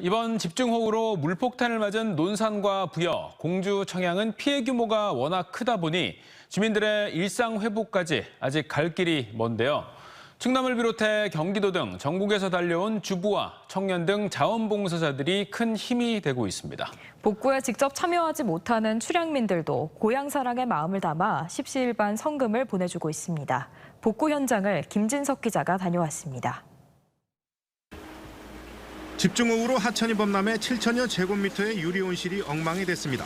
이번 집중호우로 물폭탄을 맞은 논산과 부여, 공주, 청양은 피해 규모가 워낙 크다 보니 주민들의 일상 회복까지 아직 갈 길이 먼데요. 충남을 비롯해 경기도 등 전국에서 달려온 주부와 청년 등 자원봉사자들이 큰 힘이 되고 있습니다. 복구에 직접 참여하지 못하는 출향민들도 고향 사랑의 마음을 담아 십시일반 성금을 보내주고 있습니다. 복구 현장을 김진석 기자가 다녀왔습니다. 집중호우로 하천이 범람해 7천여 제곱미터의 유리 온실이 엉망이 됐습니다.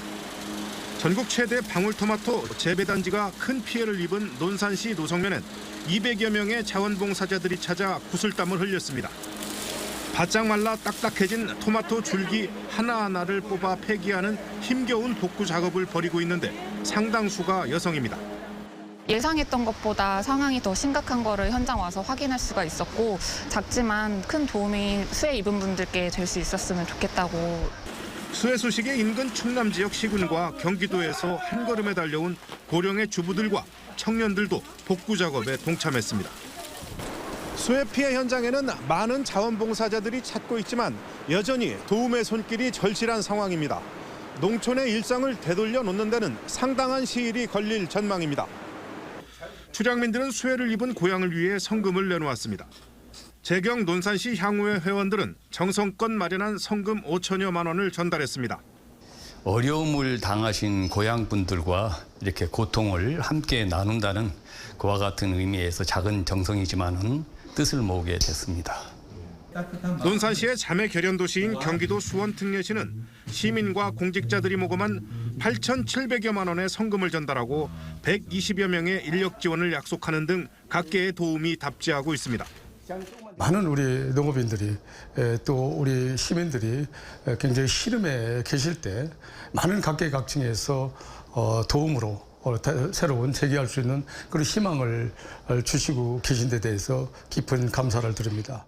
전국 최대 방울토마토 재배단지가 큰 피해를 입은 논산시 노성면엔 200여 명의 자원봉사자들이 찾아 구슬땀을 흘렸습니다. 바짝 말라 딱딱해진 토마토 줄기 하나하나를 뽑아 폐기하는 힘겨운 복구 작업을 벌이고 있는데 상당수가 여성입니다. 예상했던 것보다 상황이 더 심각한 거를 현장 와서 확인할 수가 있었고 작지만 큰 도움이 수해 입은 분들께 될 수 있었으면 좋겠다고 수해 소식에 인근 충남 지역 시군과 경기도에서 한 걸음에 달려온 고령의 주부들과 청년들도 복구 작업에 동참했습니다. 수해 피해 현장에는 많은 자원봉사자들이 찾고 있지만 여전히 도움의 손길이 절실한 상황입니다. 농촌의 일상을 되돌려 놓는 데는 상당한 시일이 걸릴 전망입니다. 출향민들은 수해를 입은 고향을 위해 성금을 내놓았습니다. 재경 논산시 향후회 회원들은 정성껏 마련한 성금 5천여만 원을 전달했습니다. 어려움을 당하신 고향 분들과 이렇게 고통을 함께 나눈다는 그와 같은 의미에서 작은 정성이지만은 뜻을 모으게 됐습니다. 논산시의 자매 결연 도시인 경기도 수원 특례시는 시민과 공직자들이 모금한 8,700여만 원의 성금을 전달하고 120여 명의 인력 지원을 약속하는 등 각계의 도움이 답지하고 있습니다. 많은 우리 농업인들이 에, 또 우리 시민들이 에, 굉장히 시름에 계실 때 많은 각계각층에서 어, 도움으로 어, 다- 새로운 재기할 수 있는 그런 희망을 어, 주시고 계신 데 대해서 깊은 감사를 드립니다.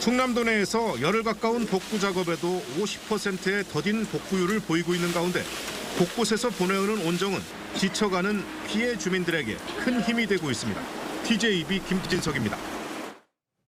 충남도 내에서 열흘 가까운 복구 작업에도 50%의 더딘 복구율을 보이고 있는 가운데 곳곳에서 보내오는 온정은 지쳐가는 피해 주민들에게 큰 힘이 되고 있습니다. TJB 김진석입니다.